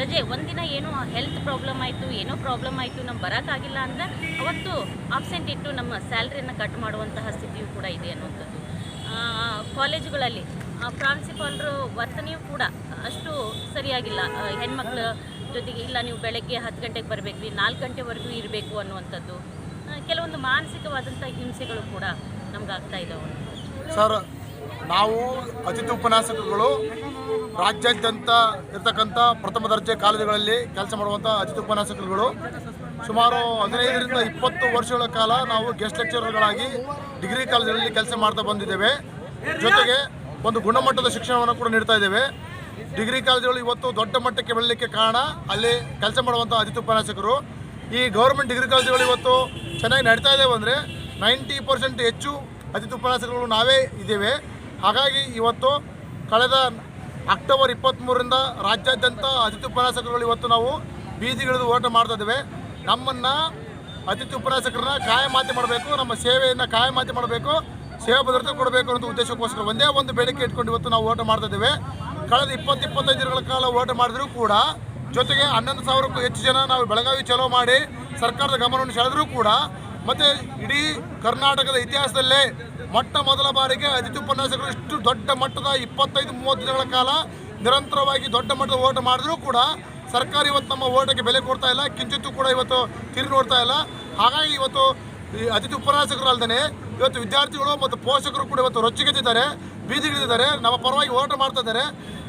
ರಜೆ, ಒಂದಿನ ಏನು ಹೆಲ್ತ್ ಪ್ರಾಬ್ಲಮ್ ಆಯಿತು, ಏನೋ ಪ್ರಾಬ್ಲಮ್ ಆಯಿತು, ನಮ್ಗೆ ಬರೋಕ್ಕಾಗಿಲ್ಲ ಅಂದರೆ ಅವತ್ತು ಆಬ್ಸೆಂಟ್ ಇಟ್ಟು ನಮ್ಮ ಸ್ಯಾಲ್ರಿಯನ್ನು ಕಟ್ ಮಾಡುವಂತಹ ಸ್ಥಿತಿಯು ಕೂಡ ಇದೆ ಅನ್ನುವಂಥದ್ದು. ಕಾಲೇಜುಗಳಲ್ಲಿ ಪ್ರಾಂಶುಪಾಲರು ವರ್ತನೆಯೂ ಕೂಡ ಅಷ್ಟು ಸರಿಯಾಗಿಲ್ಲ. ಹೆಣ್ಮಕ್ಳ ಜೊತೆಗೆ, ಇಲ್ಲ ನೀವು ಬೆಳಗ್ಗೆ ಹತ್ತು ಗಂಟೆಗೆ ಬರಬೇಕು ನಾಲ್ಕು ಗಂಟೆವರೆಗೂ ಇರಬೇಕು ಅನ್ನುವಂಥದ್ದು. ಕೆಲವೊಂದು ಮಾನಸಿಕವಾದಂಥ ಹಿಂಸೆಗಳು ಕೂಡ ನಮ್ಗೆ ಆಗ್ತಾ ಇದ್ದಾವೆ ನಾವು ಅತಿಥಿ ಉಪನ್ಯಾಸಕರುಗಳು ರಾಜ್ಯಾದ್ಯಂತ ಇರ್ತಕ್ಕಂಥ ಪ್ರಥಮ ದರ್ಜೆ ಕಾಲೇಜುಗಳಲ್ಲಿ ಕೆಲಸ ಮಾಡುವಂಥ ಅತಿಥಿ ಉಪನ್ಯಾಸಕರುಗಳು. ಸುಮಾರು ಹದಿನೈದರಿಂದ ಇಪ್ಪತ್ತು ವರ್ಷಗಳ ಕಾಲ ನಾವು ಗೆಸ್ಟ್ ಲೆಕ್ಚರರ್ಗಳಾಗಿ ಡಿಗ್ರಿ ಕಾಲೇಜುಗಳಲ್ಲಿ ಕೆಲಸ ಮಾಡ್ತಾ ಬಂದಿದ್ದೇವೆ. ಜೊತೆಗೆ ಒಂದು ಗುಣಮಟ್ಟದ ಶಿಕ್ಷಣವನ್ನು ಕೂಡ ನೀಡ್ತಾ ಇದ್ದೇವೆ. ಡಿಗ್ರಿ ಕಾಲೇಜುಗಳು ಇವತ್ತು ದೊಡ್ಡ ಮಟ್ಟಕ್ಕೆ ಬೆಳಲಿಕ್ಕೆ ಕಾರಣ ಅಲ್ಲಿ ಕೆಲಸ ಮಾಡುವಂಥ ಅತಿಥಿ ಉಪನ್ಯಾಸಕರು. ಈ ಗೌರ್ಮೆಂಟ್ ಡಿಗ್ರಿ ಕಾಲೇಜುಗಳು ಇವತ್ತು ಚೆನ್ನಾಗಿ ನಡೀತಾ ಇದ್ದೇವೆ ಅಂದರೆ ನೈಂಟಿ ಪರ್ಸೆಂಟ್ ಹೆಚ್ಚು ಅತಿಥಿ ಉಪನ್ಯಾಸಕರುಗಳು ನಾವೇ ಇದ್ದೇವೆ. ಹಾಗಾಗಿ ಇವತ್ತು ಕಳೆದ ಅಕ್ಟೋಬರ್ ಇಪ್ಪತ್ತ್ಮೂರರಿಂದ ರಾಜ್ಯಾದ್ಯಂತ ಅತಿಥಿ ಉಪನ್ಯಾಸಕರುಗಳು ಇವತ್ತು ನಾವು ಬೀದಿಗಿಳಿದು ಹೋರಾಟ ಮಾಡ್ತಾ ಇದ್ದೇವೆ. ನಮ್ಮನ್ನು ಅತಿಥಿ ಉಪನ್ಯಾಸಕರನ್ನ ಕಾಯಮಾತಿ ಮಾಡಬೇಕು, ನಮ್ಮ ಸೇವೆಯನ್ನು ಕಾಯಮಾತಿ ಮಾಡಬೇಕು, ಸೇವಾ ಭದ್ರತೆ ಕೊಡಬೇಕು ಅನ್ನೋ ಉದ್ದೇಶಕ್ಕೋಸ್ಕರ ಒಂದೇ ಒಂದು ಬೇಡಿಕೆ ಇಟ್ಕೊಂಡು ಇವತ್ತು ನಾವು ಓಟ ಮಾಡ್ತಾ ಇದ್ದೇವೆ. ಕಳೆದ ಇಪ್ಪತ್ತು ಇಪ್ಪತ್ತೈದು ದಿನಗಳ ಕಾಲ ಹೋರಾಟ ಮಾಡಿದರೂ ಕೂಡ ಜೊತೆಗೆ ಹನ್ನೊಂದು ಸಾವಿರಕ್ಕೂ ಹೆಚ್ಚು ಜನ ನಾವು ಬೆಳಗಾವಿ ಚಲೋ ಮಾಡಿ ಸರ್ಕಾರದ ಗಮನವನ್ನು ಸೆಳೆದರೂ ಕೂಡ ಮತ್ತು ಇಡೀ ಕರ್ನಾಟಕದ ಇತಿಹಾಸದಲ್ಲೇ ಮೊಟ್ಟ ಮೊದಲ ಬಾರಿಗೆ ಅತಿಥಿ ಉಪನ್ಯಾಸಕರು ಇಷ್ಟು ದೊಡ್ಡ ಮಟ್ಟದ ಇಪ್ಪತ್ತೈದು, ಮೂವತ್ತು ದಿನಗಳ ಕಾಲ ನಿರಂತರವಾಗಿ ದೊಡ್ಡ ಮಟ್ಟದ ಓಟ ಮಾಡಿದ್ರೂ ಕೂಡ ಸರ್ಕಾರ ಇವತ್ತು ನಮ್ಮ ಓಟಕ್ಕೆ ಬೆಲೆ ಕೊಡ್ತಾ ಇಲ್ಲ, ಕಿಂಚಿತ್ತು ಕೂಡ ಇವತ್ತು ತಿರು ನೋಡ್ತಾ ಇಲ್ಲ. ಹಾಗಾಗಿ ಇವತ್ತು ಈ ಅತಿಥಿ ಉಪನ್ಯಾಸಕರು ಅಲ್ಲದೆ ಇವತ್ತು ವಿದ್ಯಾರ್ಥಿಗಳು ಮತ್ತು ಪೋಷಕರು ಕೂಡ ಇವತ್ತು ರೊಚ್ಚಿಗೆದ್ದಿದ್ದಾರೆ ಬೀದಿಗಿಳಿದಿದ್ದಾರೆ, ನಮ್ಮ ಪರವಾಗಿ ಓಟ ಮಾಡ್ತಾ ಇದ್ದಾರೆ.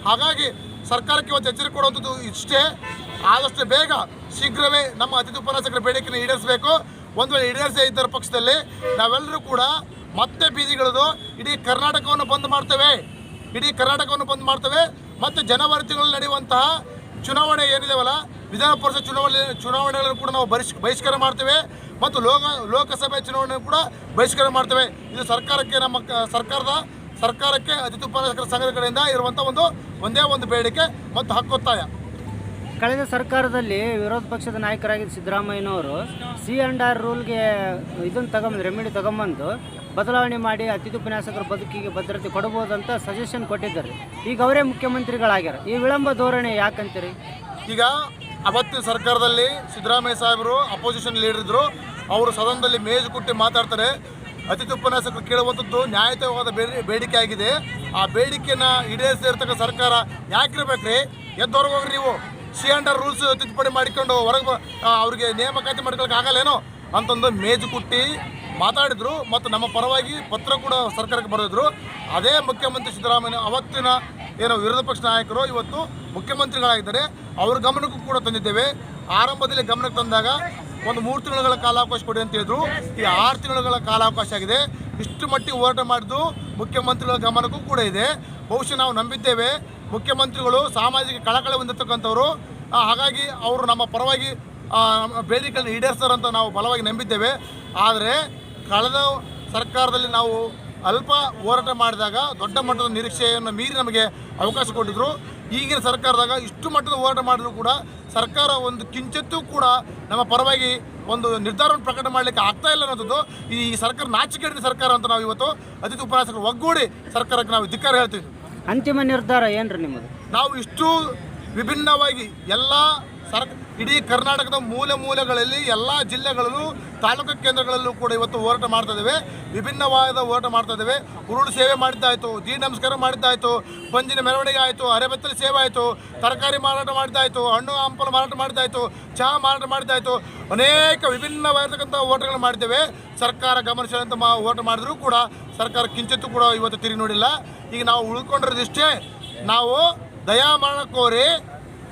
ಹಾಗಾಗಿ ಸರ್ಕಾರಕ್ಕೆ ಇವತ್ತು ಎಚ್ಚರಿಕೆ ಕೊಡುವಂಥದ್ದು ಇಷ್ಟೇ. ಆದಷ್ಟು ಬೇಗ ಶೀಘ್ರವೇ ನಮ್ಮ ಅತಿಥಿ ಉಪನ್ಯಾಸಕರ ಬೇಡಿಕೆಯನ್ನು ಈಡೇರಿಸಬೇಕು. ಒಂದು ವೇಳೆ ಈಡೇರಿಸದೇ ಇದ್ದರ ಪಕ್ಷದಲ್ಲಿ ನಾವೆಲ್ಲರೂ ಕೂಡ ಮತ್ತೆ ಬೀದಿಗಳದು ಇಡೀ ಕರ್ನಾಟಕವನ್ನು ಬಂದ್ ಮಾಡ್ತೇವೆ. ಇಡೀ ಕರ್ನಾಟಕವನ್ನು ಬಂದ್ ಮಾಡ್ತೇವೆ. ಮತ್ತು ಜನವರಿ ತಿಂಗಳಲ್ಲಿ ನಡೆಯುವಂತಹ ಚುನಾವಣೆ ಏನಿದೆವಲ್ಲ ವಿಧಾನ ಪರಿಷತ್ ಚುನಾವಣೆ, ಚುನಾವಣೆಗಳನ್ನು ಕೂಡ ನಾವು ಬಹಿಷ್ ಬಹಿಷ್ಕಾರ ಮಾಡ್ತೇವೆ. ಮತ್ತು ಲೋಕ, ಲೋಕಸಭೆ ಚುನಾವಣೆ ಕೂಡ ಬಹಿಷ್ಕಾರ ಮಾಡ್ತೇವೆ. ಇದು ಸರ್ಕಾರಕ್ಕೆ ನಮ್ಮ ಸರ್ಕಾರದ, ಸರ್ಕಾರಕ್ಕೆ ಅತಿಥಿ ಉಪನ್ಯಾಸಕರ ಸಂಘದ ಕಡೆಯಿಂದ ಇರುವಂಥ ಒಂದು, ಒಂದೇ ಒಂದು ಬೇಡಿಕೆ ಮತ್ತು ಹಕ್ಕೊತ್ತಾಯ. ಕಳೆದ ಸರ್ಕಾರದಲ್ಲಿ ವಿರೋಧ ಪಕ್ಷದ ನಾಯಕರಾಗಿದ್ದ ಸಿದ್ದರಾಮಯ್ಯನವರು ಸಿ ಅಂಡ್ ಆರ್ ರೂಲ್ಗೆ ಇದನ್ನು ತಗೊಂಬಂದು ರೆಮಿಡಿ ತಗೊಂಬಂದು ಬದಲಾವಣೆ ಮಾಡಿ ಅತಿಥಿ ಉಪನ್ಯಾಸಕರ ಬದುಕಿಗೆ ಭದ್ರತೆ ಕೊಡಬಹುದಂತ ಸಜೆಷನ್ ಕೊಟ್ಟಿದ್ದಾರೆ. ಈಗ ಅವರೇ ಮುಖ್ಯಮಂತ್ರಿಗಳಾಗ್ಯಾರ. ಈ ವಿಳಂಬ ಧೋರಣೆ ಯಾಕಂತೀರಿ? ಈಗ ಅವತ್ತಿನ ಸರ್ಕಾರದಲ್ಲಿ ಸಿದ್ದರಾಮಯ್ಯ ಸಾಹೇಬರು ಅಪೋಸಿಷನ್ ಲೀಡರ್ ಇದ್ರು. ಅವರು ಸದನದಲ್ಲಿ ಮೇಜು ಕುಟ್ಟಿ ಮಾತಾಡ್ತಾರೆ. ಅತಿಥಿ ಉಪನ್ಯಾಸಕರು ಕೇಳುವಂಥದ್ದು ನ್ಯಾಯಯುತವಾದ ಬೇಡಿ, ಬೇಡಿಕೆ ಆಗಿದೆ. ಆ ಬೇಡಿಕೆನ ಈಡೇರಿಸಿರ್ತಕ್ಕ ಸರ್ಕಾರ ಯಾಕಿರ್ಬೇಕ್ರಿ? ಎದ್ದೊರಗೆ ಹೋಗ್ರಿ ನೀವು. ಸಿ ಅಂಡರ್ ರೂಲ್ಸ್ ತಿದ್ದುಪಡಿ ಮಾಡಿಕೊಂಡು ಹೊರಗೆ ಅವ್ರಿಗೆ ನೇಮಕಾತಿ ಮಾಡ್ಕೊಳಕ್ಕೆ ಆಗಲ್ಲೇನೋ ಅಂತಂದು ಮೇಜು ಕುಟ್ಟಿ ಮಾತಾಡಿದ್ರು ಮತ್ತು ನಮ್ಮ ಪರವಾಗಿ ಪತ್ರ ಕೂಡ ಸರ್ಕಾರಕ್ಕೆ ಬರೆದಿದ್ರು ಅದೇ ಮುಖ್ಯಮಂತ್ರಿ ಸಿದ್ದರಾಮಯ್ಯ ಅವತ್ತಿನ ಏನೋ ವಿರೋಧ ಪಕ್ಷ ನಾಯಕರು ಇವತ್ತು ಮುಖ್ಯಮಂತ್ರಿಗಳಾಗಿದ್ದಾರೆ. ಅವ್ರ ಗಮನಕ್ಕೂ ಕೂಡ ತಂದಿದ್ದೇವೆ. ಆರಂಭದಲ್ಲಿ ಗಮನಕ್ಕೆ ತಂದಾಗ ಒಂದು ಮೂರು ತಿಂಗಳುಗಳ ಕಾಲಾವಕಾಶ ಕೊಡಿ ಅಂತ ಹೇಳಿದ್ರು. ಈ ಆರು ತಿಂಗಳುಗಳ ಕಾಲಾವಕಾಶ ಆಗಿದೆ. ಇಷ್ಟು ಮಟ್ಟಿಗೆ ಹೋರಾಟ ಮಾಡಿದ್ದು ಮುಖ್ಯಮಂತ್ರಿಗಳ ಗಮನಕ್ಕೂ ಕೂಡ ಇದೆ. ಬಹುಶಃ ನಾವು ನಂಬಿದ್ದೇವೆ. ಮುಖ್ಯಮಂತ್ರಿಗಳು ಸಾಮಾಜಿಕ ಕಳಕಳಿ ಹೊಂದಿರ್ತಕ್ಕಂಥವ್ರು. ಹಾಗಾಗಿ ಅವರು ನಮ್ಮ ಪರವಾಗಿ ಬೇಡಿಕೆಗಳನ್ನು ಈಡೇರಿಸ್ತಾರಂತ ನಾವು ಬಲವಾಗಿ ನಂಬಿದ್ದೇವೆ. ಆದರೆ ಕಳೆದ ಸರ್ಕಾರದಲ್ಲಿ ನಾವು ಅಲ್ಪ ಹೋರಾಟ ಮಾಡಿದಾಗ ದೊಡ್ಡ ಮಟ್ಟದ ನಿರೀಕ್ಷೆಯನ್ನು ಮೀರಿ ನಮಗೆ ಅವಕಾಶ ಕೊಟ್ಟಿದ್ರು. ಈಗಿನ ಸರ್ಕಾರದಾಗ ಇಷ್ಟು ಮಟ್ಟದ ಹೋರಾಟ ಮಾಡಿದ್ರು ಕೂಡ ಸರ್ಕಾರ ಒಂದು ಕಿಂಚಿತ್ತೂ ಕೂಡ ನಮ್ಮ ಪರವಾಗಿ ಒಂದು ನಿರ್ಧಾರವನ್ನು ಪ್ರಕಟ ಮಾಡಲಿಕ್ಕೆ ಆಗ್ತಾ ಇಲ್ಲ ಅನ್ನೋದು ಈ ಸರ್ಕಾರ ನಾಚಿಕೆಡಿದ ಸರ್ಕಾರ ಅಂತ ನಾವು ಇವತ್ತು ಅತಿಥಿ ಉಪನ್ಯಾಸಕರು ಒಗ್ಗೂಡಿ ಸರ್ಕಾರಕ್ಕೆ ನಾವು ಧಿಕ್ಕಾರ ಹೇಳ್ತೀವಿ ಅಂತಿಮ ನಿರ್ಧಾರ ಏನ್ರಿ ನಿಮ್ಮದು? ನಾವು ಇಷ್ಟು ವಿಭಿನ್ನವಾಗಿ ಎಲ್ಲ ಸರ್ ಇಡೀ ಕರ್ನಾಟಕದ ಮೂಲೆ ಮೂಲೆಗಳಲ್ಲಿ ಎಲ್ಲ ಜಿಲ್ಲೆಗಳಲ್ಲೂ ತಾಲೂಕು ಕೇಂದ್ರಗಳಲ್ಲೂ ಕೂಡ ಇವತ್ತು ಹೋರಾಟ ಮಾಡ್ತಾ ವಿಭಿನ್ನವಾದ ಹೋರಾಟ ಮಾಡ್ತಾ ಇದ್ದೇವೆ ಉರುಳು ಸೇವೆ ಮಾಡಿದ್ದಾಯಿತು ದೀ ನಮಸ್ಕಾರ ಮಾಡಿದ್ದಾಯಿತು ಪಂಜಿನ ಮೆರವಣಿಗೆ ಆಯಿತು, ಅರೆಬೆತ್ತಲೆ ಸೇವೆ ಆಯಿತು, ತರಕಾರಿ ಮಾರಾಟ ಮಾಡಿದ್ದಾಯಿತು, ಹಣ್ಣು ಹಂಪಲು ಮಾರಾಟ ಮಾಡಿದ್ದಾಯಿತು, ಚಹಾ ಮಾರಾಟ ಮಾಡಿದ್ದಾಯಿತು. ಅನೇಕ ವಿಭಿನ್ನವಾಗಿರ್ತಕ್ಕಂಥ ಹೋರಾಟಗಳು ಮಾಡಿದ್ದೇವೆ. ಸರ್ಕಾರ ಗಮನಿಸಿದಂಥ ಮಾ ಮಾಡಿದರೂ ಕೂಡ ಸರ್ಕಾರ ಕಿಂಚಿತ್ತೂ ಕೂಡ ಇವತ್ತು ತಿರುಗಿ ನೋಡಿಲ್ಲ. ಈಗ ನಾವು ಉಳ್ಕೊಂಡಿರೋದಿಷ್ಟೇ. ನಾವು ದಯಾಮರಣ ಕೋರಿ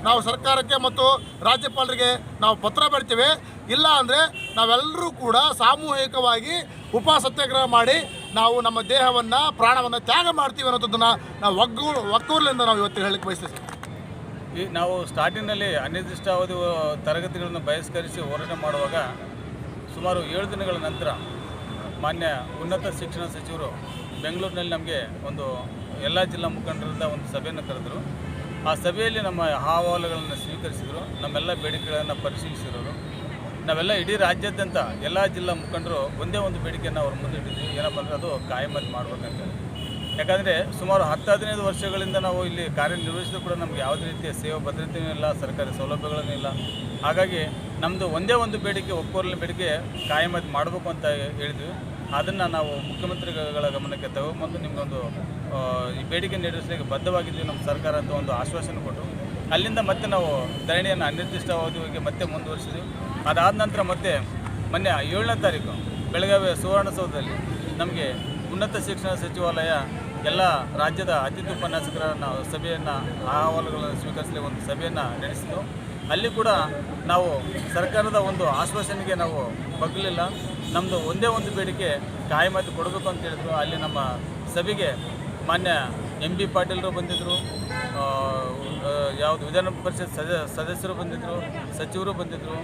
ನಾವು ಸರ್ಕಾರಕ್ಕೆ ಮತ್ತು ರಾಜ್ಯಪಾಲರಿಗೆ ನಾವು ಪತ್ರ ಬರಿತೇವೆ. ಇಲ್ಲ ಅಂದರೆ ನಾವೆಲ್ಲರೂ ಕೂಡ ಸಾಮೂಹಿಕವಾಗಿ ಉಪ ಸತ್ಯಾಗ್ರಹ ಮಾಡಿ ನಾವು ನಮ್ಮ ದೇಹವನ್ನು, ಪ್ರಾಣವನ್ನು ತ್ಯಾಗ ಮಾಡ್ತೀವಿ ಅನ್ನೋದನ್ನು ನಾವು ಒಗ್ಗು, ಒಕ್ಕೂರ್ಲಿಂದ ನಾವು ಇವತ್ತು ಹೇಳಕ್ಕೆ ಬಯಸ್ತೀವಿ. ಈ ನಾವು ಸ್ಟಾರ್ಟಿಂಗ್ನಲ್ಲಿ ಅನಿರ್ದಿಷ್ಟಾವಧಿ ತರಗತಿಗಳನ್ನು ಬಹಿಷ್ಕರಿಸಿ ಹೋರಾಟ ಮಾಡುವಾಗ ಸುಮಾರು ಏಳು ದಿನಗಳ ನಂತರ ಮಾನ್ಯ ಉನ್ನತ ಶಿಕ್ಷಣ ಸಚಿವರು ಬೆಂಗಳೂರಿನಲ್ಲಿ ನಮಗೆ ಒಂದು ಎಲ್ಲ ಜಿಲ್ಲಾ ಮುಖಂಡರಿಂದ ಒಂದು ಸಭೆಯನ್ನು ಕರೆದರು. ಆ ಸಭೆಯಲ್ಲಿ ನಮ್ಮ ಅಹವಾಲುಗಳನ್ನು ಸ್ವೀಕರಿಸಿದರು, ನಮ್ಮೆಲ್ಲ ಬೇಡಿಕೆಗಳನ್ನು ಪರಿಶೀಲಿಸಿರೋರು ನಾವೆಲ್ಲ ಇಡೀ ರಾಜ್ಯಾದ್ಯಂತ ಎಲ್ಲ ಜಿಲ್ಲಾ ಮುಖಂಡರು ಒಂದೇ ಒಂದು ಬೇಡಿಕೆಯನ್ನು ಅವ್ರ ಮುಂದೆ ಇಟ್ಟಿದ್ವಿ ಏನಪ್ಪ ಅಂದರೆ ಅದು ಕಾಯಮಲ್ಲಿ ಮಾಡ್ಬೇಕಂತ ಯಾಕಂದರೆ ಸುಮಾರು ಹತ್ತು ಹದಿನೈದು ವರ್ಷಗಳಿಂದ ನಾವು ಇಲ್ಲಿ ಕಾರ್ಯನಿರ್ವಹಿಸಿದ್ರು ಕೂಡ ನಮಗೆ ಯಾವುದೇ ರೀತಿಯ ಸೇವಾ ಭದ್ರತೆಯೂ ಇಲ್ಲ, ಸರ್ಕಾರಿ ಸೌಲಭ್ಯಗಳನ್ನೂ ಇಲ್ಲ. ಹಾಗಾಗಿ ನಮ್ಮದು ಒಂದೇ ಒಂದು ಬೇಡಿಕೆ ಒಕ್ಕೋರಲಿನ ಬೇಡಿಕೆ ಕಾಯಮದ್ ಮಾಡಬೇಕು ಅಂತ ಹೇಳಿದ್ವಿ. ಅದನ್ನು ನಾವು ಮುಖ್ಯಮಂತ್ರಿಗಳ ಗಮನಕ್ಕೆ ತಗೊಂಬಂದು ನಿಮಗೊಂದು ಈ ಬೇಡಿಕೆ ನೀಡಿಸಲಿಕ್ಕೆ ಬದ್ಧವಾಗಿದ್ದೀವಿ ನಮ್ಮ ಸರ್ಕಾರ ಅಂತ ಒಂದು ಆಶ್ವಾಸನೆ ಕೊಟ್ಟು, ಅಲ್ಲಿಂದ ಮತ್ತೆ ನಾವು ಧರಣಿಯನ್ನು ಅನಿರ್ದಿಷ್ಟಾವಧಿಗೆ ಮತ್ತೆ ಮುಂದುವರಿಸಿದ್ವಿ. ಅದಾದ ನಂತರ ಮತ್ತೆ ಮೊನ್ನೆ ಏಳನೇ ತಾರೀಕು ಬೆಳಗಾವಿ ಸುವರ್ಣಸೌಧದಲ್ಲಿ ನಮಗೆ ಉನ್ನತ ಶಿಕ್ಷಣ ಸಚಿವಾಲಯ ಎಲ್ಲ ರಾಜ್ಯದ ಅತಿಥಿ ಉಪನ್ಯಾಸಕರನ್ನು ಸಭೆಯನ್ನು, ಅಹವಾಲುಗಳನ್ನು ಸ್ವೀಕರಿಸಲಿ ಒಂದು ಸಭೆಯನ್ನು ನಡೆಸಿತು. ಅಲ್ಲಿ ಕೂಡ ನಾವು ಸರ್ಕಾರದ ಒಂದು ಆಶ್ವಾಸನೆಗೆ ನಾವು ಬಗ್ಗಲಿಲ್ಲ ನಮ್ಮದು ಒಂದೇ ಒಂದು ಬೇಡಿಕೆ ಕಾಯಮತಿ ಕೊಡಬೇಕು ಅಂತ ಹೇಳಿದ್ರು. ಅಲ್ಲಿ ನಮ್ಮ ಸಭೆಗೆ ಮಾನ್ಯ ಎಂ ಬಿ ಪಾಟೀಲರು ಬಂದಿದ್ದರು ಯಾವುದು ವಿಧಾನ ಪರಿಷತ್ ಸದ, ಸದಸ್ಯರು ಬಂದಿದ್ದರು ಸಚಿವರು ಬಂದಿದ್ದರು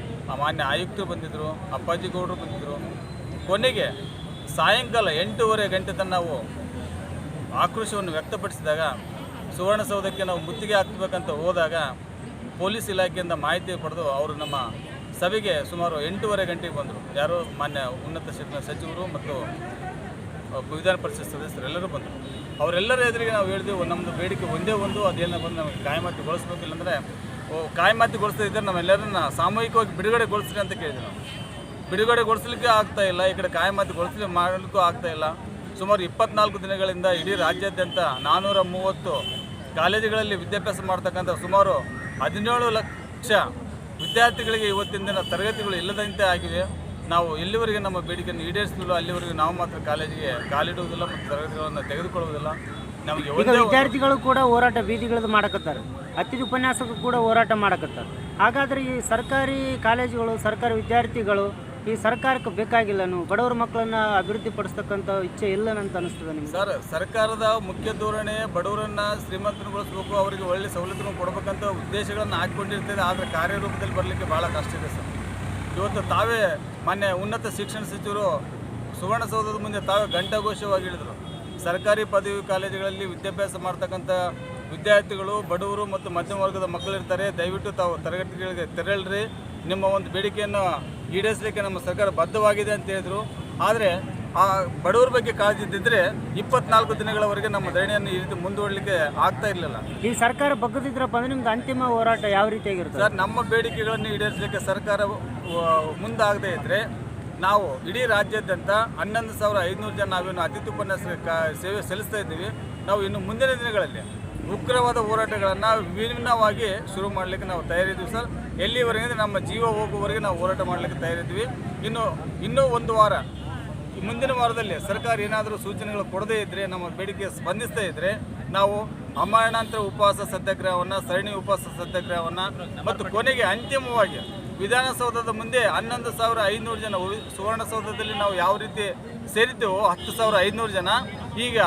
ಮಾನ್ಯ ಆಯುಕ್ತರು ಬಂದಿದ್ದರು ಅಪ್ಪಾಜಿ ಗೌಡರು ಬಂದಿದ್ದರು ಕೊನೆಗೆ ಸಾಯಂಕಾಲ ಎಂಟೂವರೆ ಗಂಟೆ ತನಕ ನಾವು ಆಕ್ರೋಶವನ್ನು ವ್ಯಕ್ತಪಡಿಸಿದಾಗ ಸುವರ್ಣಸೌಧಕ್ಕೆ ನಾವು ಮುತ್ತಿಗೆ ಹಾಕ್ಬೇಕಂತ ಹೋದಾಗ, ಪೊಲೀಸ್ ಇಲಾಖೆಯಿಂದ ಮಾಹಿತಿ ಪಡೆದು ಅವರು ನಮ್ಮ ಸಭೆಗೆ ಸುಮಾರು ಎಂಟೂವರೆ ಗಂಟೆಗೆ ಬಂದರು. ಯಾರು ಮಾನ್ಯ ಉನ್ನತ ಶಿಕ್ಷಣ ಸಚಿವರು ಮತ್ತು ವಿಧಾನ ಪರಿಷತ್ ಸದಸ್ಯರೆಲ್ಲರೂ ಬಂದರು. ಅವರೆಲ್ಲರ ಎದುರಿಗೆ ನಾವು ಹೇಳಿದೆವು ನಮ್ಮದು ಬೇಡಿಕೆ ಒಂದೇ ಒಂದು ಅದೇನ ಬಂದು ನಮಗೆ ಕಾಯಮಾತಿಗೊಳಿಸ್ಬೇಕು ಅಂದರೆ, ಓ ಕಾಯಮಾತಿಗೊಳಿಸ್ತಾ ಇದ್ದರೆ ನಾವೆಲ್ಲರನ್ನ ಸಾಮೂಹಿಕವಾಗಿ ಬಿಡುಗಡೆಗೊಳಿಸ್ರಿ ಅಂತ ಕೇಳಿದ್ವಿ ನಾವು. ಬಿಡುಗಡೆಗೊಳಿಸ್ಲಿಕ್ಕೆ ಆಗ್ತಾ ಇಲ್ಲ, ಈ ಕಡೆ ಕಾಯಮಾತಿಗೊಳಿಸ್ಲಿಕ್ಕೆ ಮಾಡಲಿಕ್ಕೂ ಆಗ್ತಾ ಇಲ್ಲ. ಸುಮಾರು ಇಪ್ಪತ್ನಾಲ್ಕು ದಿನಗಳಿಂದ ಇಡೀ ರಾಜ್ಯಾದ್ಯಂತ ನಾನ್ನೂರ ಮೂವತ್ತು ಕಾಲೇಜುಗಳಲ್ಲಿ ವಿದ್ಯಾಭ್ಯಾಸ ಮಾಡ್ತಕ್ಕಂಥ ಸುಮಾರು ಹದಿನೇಳು ಲಕ್ಷ ವಿದ್ಯಾರ್ಥಿಗಳಿಗೆ ಇವತ್ತಿನ ದಿನ ತರಗತಿಗಳು ಇಲ್ಲದಂತೆ ಆಗಿವೆ. ನಾವು ಎಲ್ಲಿವರೆಗೆ ನಮ್ಮ ಬೇಡಿಕೆಯನ್ನು ಈಡೇರಿಸಲಿಲ್ಲ ಅಲ್ಲಿವರೆಗೆ ನಾವು ಮಾತ್ರ ಕಾಲೇಜಿಗೆ ಕಾಲಿಡುವುದಿಲ್ಲ ಮತ್ತು ತರಗತಿಗಳನ್ನು ತೆಗೆದುಕೊಳ್ಳುವುದಿಲ್ಲ. ನಮಗೆ ಈಗ ವಿದ್ಯಾರ್ಥಿಗಳು ಕೂಡ ಹೋರಾಟ ಬೀದಿಗಳದ್ದು ಮಾಡಕತ್ತಾರೆ ಅತಿಥಿ ಉಪನ್ಯಾಸಕ್ಕೂ ಕೂಡ ಹೋರಾಟ ಮಾಡಕತ್ತಾರೆ ಹಾಗಾದ್ರೆ ಈ ಸರ್ಕಾರಿ ಕಾಲೇಜುಗಳು ಸರ್ಕಾರಿ ವಿದ್ಯಾರ್ಥಿಗಳು ಈ ಸರ್ಕಾರಕ್ಕೆ ಬೇಕಾಗಿಲ್ಲನು ಬಡವರ ಮಕ್ಕಳನ್ನ ಅಭಿವೃದ್ಧಿ ಪಡಿಸ್ತಕ್ಕಂಥ ಇಚ್ಛೆ ಇಲ್ಲನಂತ ಅನಿಸ್ತದೆ ನಿಮ್ಗೆ? ಸರ್, ಸರ್ಕಾರದ ಮುಖ್ಯ ಧೋರಣೆ ಬಡವರನ್ನ ಶ್ರೀಮಂತರುಗೊಳಿಸಬೇಕು, ಅವರಿಗೆ ಒಳ್ಳೆ ಸವಲತ್ತು ಕೊಡಬೇಕಂತ ಉದ್ದೇಶಗಳನ್ನು ಹಾಕ್ಕೊಂಡಿರ್ತದೆ. ಆದರೆ ಕಾರ್ಯರೂಪದಲ್ಲಿ ಬರಲಿಕ್ಕೆ ಭಾಳ ಕಷ್ಟ ಇದೆ ಸರ್. ಇವತ್ತು ತಾವೇ ಮಾನ್ಯ ಉನ್ನತ ಶಿಕ್ಷಣ ಸಚಿವರು ಸುವರ್ಣಸೌಧದ ಮುಂದೆ ತಾವೇ ಘಂಟಾಘೋಷವಾಗಿ ಹೇಳಿದರು. ಸರ್ಕಾರಿ ಪದವಿ ಕಾಲೇಜುಗಳಲ್ಲಿ ವಿದ್ಯಾಭ್ಯಾಸ ಮಾಡ್ತಕ್ಕಂಥ ವಿದ್ಯಾರ್ಥಿಗಳು ಬಡವರು ಮತ್ತು ಮಧ್ಯಮ ವರ್ಗದ ಮಕ್ಕಳಿರ್ತಾರೆ. ದಯವಿಟ್ಟು ತಾವು ತರಗತಿಗಳಿಗೆ ತೆರಳ್ರಿ. ನಿಮ್ಮ ಒಂದು ಬೇಡಿಕೆಯನ್ನು ಈಡೇರಿಸಲಿಕ್ಕೆ ನಮ್ಮ ಸರ್ಕಾರ ಬದ್ಧವಾಗಿದೆ ಅಂತ ಹೇಳಿದರು. ಆದರೆ ಆ ಬಡವರ ಬಗ್ಗೆ ಕಾಳಜಿ ಇದ್ದಿದ್ರೆ ಇಪ್ಪತ್ನಾಲ್ಕು ದಿನಗಳವರೆಗೆ ನಮ್ಮ ಧರಣಿಯನ್ನು ಈ ರೀತಿ ಮುಂದುವರಲಿಕ್ಕೆ ಆಗ್ತಾ ಇರಲಿಲ್ಲ. ಈ ಸರ್ಕಾರ ಬಗ್ಗದಿದ್ರಪ್ಪ ಅಂದ್ರೆ ನಿಮ್ದು ಅಂತಿಮ ಹೋರಾಟ ಯಾವ ರೀತಿಯಾಗಿರುತ್ತೆ ಸರ್ ನಮ್ಮ ಬೇಡಿಕೆಗಳನ್ನು ಈಡೇರಿಸಲಿಕ್ಕೆ ಸರ್ಕಾರ ಮುಂದಾಗದೇ ಇದ್ದರೆ ನಾವು ಇಡೀ ರಾಜ್ಯಾದ್ಯಂತ ಹನ್ನೊಂದು ಸಾವಿರ ಐದುನೂರು ಜನ ನಾವೇನು ಅತಿಥಿ ಉಪನ್ಯಾಸ ಸೇವೆ ಸಲ್ಲಿಸ್ತಾ ಇದ್ದೀವಿ. ನಾವು ಇನ್ನು ಮುಂದಿನ ದಿನಗಳಲ್ಲಿ ಉಗ್ರವಾದ ಹೋರಾಟಗಳನ್ನು ವಿಭಿನ್ನವಾಗಿ ಶುರು ಮಾಡಲಿಕ್ಕೆ ನಾವು ತಯಾರಿದ್ದೀವಿ ಸರ್. ಎಲ್ಲಿವರೆಗೆ ನಮ್ಮ ಜೀವ ಹೋಗುವವರೆಗೆ ನಾವು ಹೋರಾಟ ಮಾಡಲಿಕ್ಕೆ ತಯಾರಿದ್ದೀವಿ. ಇನ್ನು, ಇನ್ನೂ ಒಂದು ವಾರ, ಮುಂದಿನ ವಾರದಲ್ಲಿ ಸರ್ಕಾರ ಏನಾದರೂ ಸೂಚನೆಗಳು ಕೊಡದೇ ಇದ್ದರೆ ನಮ್ಮ ಬೇಡಿಕೆ ಸ್ಪಂದಿಸದೇ ಇದ್ದರೆ ನಾವು ಅಮರಣಾಂತರ ಉಪವಾಸ ಸತ್ಯಾಗ್ರಹವನ್ನು, ಸರಣಿ ಉಪವಾಸ ಸತ್ಯಾಗ್ರಹವನ್ನು ಮತ್ತು ಕೊನೆಗೆ ಅಂತಿಮವಾಗಿ ವಿಧಾನಸೌಧದ ಮುಂದೆ ಹನ್ನೊಂದು ಸಾವಿರ ಐನೂರು ಜನ ಸುವರ್ಣಸೌಧದಲ್ಲಿ ನಾವು ಯಾವ ರೀತಿ ಸೇರಿದ್ದೆವೋ ಹತ್ತು ಸಾವಿರ ಐನೂರು ಜನ, ಈಗ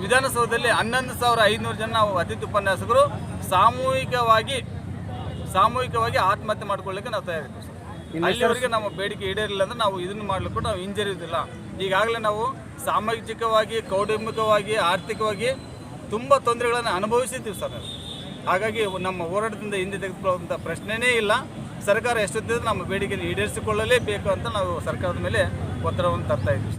ವಿಧಾನಸೌಧದಲ್ಲಿ ಹನ್ನೊಂದು ಸಾವಿರ ಐನೂರು ಜನ ನಾವು ಅತಿಥಿ ಉಪನ್ಯಾಸಕರು ಸಾಮೂಹಿಕವಾಗಿ ಸಾಮೂಹಿಕವಾಗಿ ಆತ್ಮಹತ್ಯೆ ಮಾಡ್ಕೊಳ್ಳಿಕ್ಕೆ ನಾವು ತಯಾರಿದ್ದೀವಿ ಸರ್. ಅಲ್ಲಿವರೆಗೆ ನಮ್ಮ ಬೇಡಿಕೆ ಈಡೇರಿಲ್ಲ ಅಂದ್ರೆ ನಾವು ಇದನ್ನು ಮಾಡ್ಲಿಕ್ಕೂ ನಾವು ಹಿಂಜರಿಯುವುದಿಲ್ಲ ಈಗಾಗಲೇ ನಾವು ಸಾಮಾಜಿಕವಾಗಿ ಕೌಟುಂಬಿಕವಾಗಿ ಆರ್ಥಿಕವಾಗಿ ತುಂಬ ತೊಂದರೆಗಳನ್ನು ಅನುಭವಿಸಿದ್ದೀವಿ ಸರ್ ನಾವು. ಹಾಗಾಗಿ ನಮ್ಮ ಹೋರಾಟದಿಂದ ಹಿಂದೆ ತೆಗೆದುಕೊಳ್ಳುವಂಥ ಪ್ರಶ್ನೆನೇ ಇಲ್ಲ ಸರ್ಕಾರ ಎಷ್ಟೊತ್ತಿದ್ರೆ ನಮ್ಮ ಬೇಡಿಕೆಯನ್ನು ಈಡೇರಿಸಿಕೊಳ್ಳಲೇಬೇಕು ಅಂತ ನಾವು ಸರ್ಕಾರದ ಮೇಲೆ ಒತ್ತಡವನ್ನು ತರ್ತಾ ಇದ್ದೀವಿ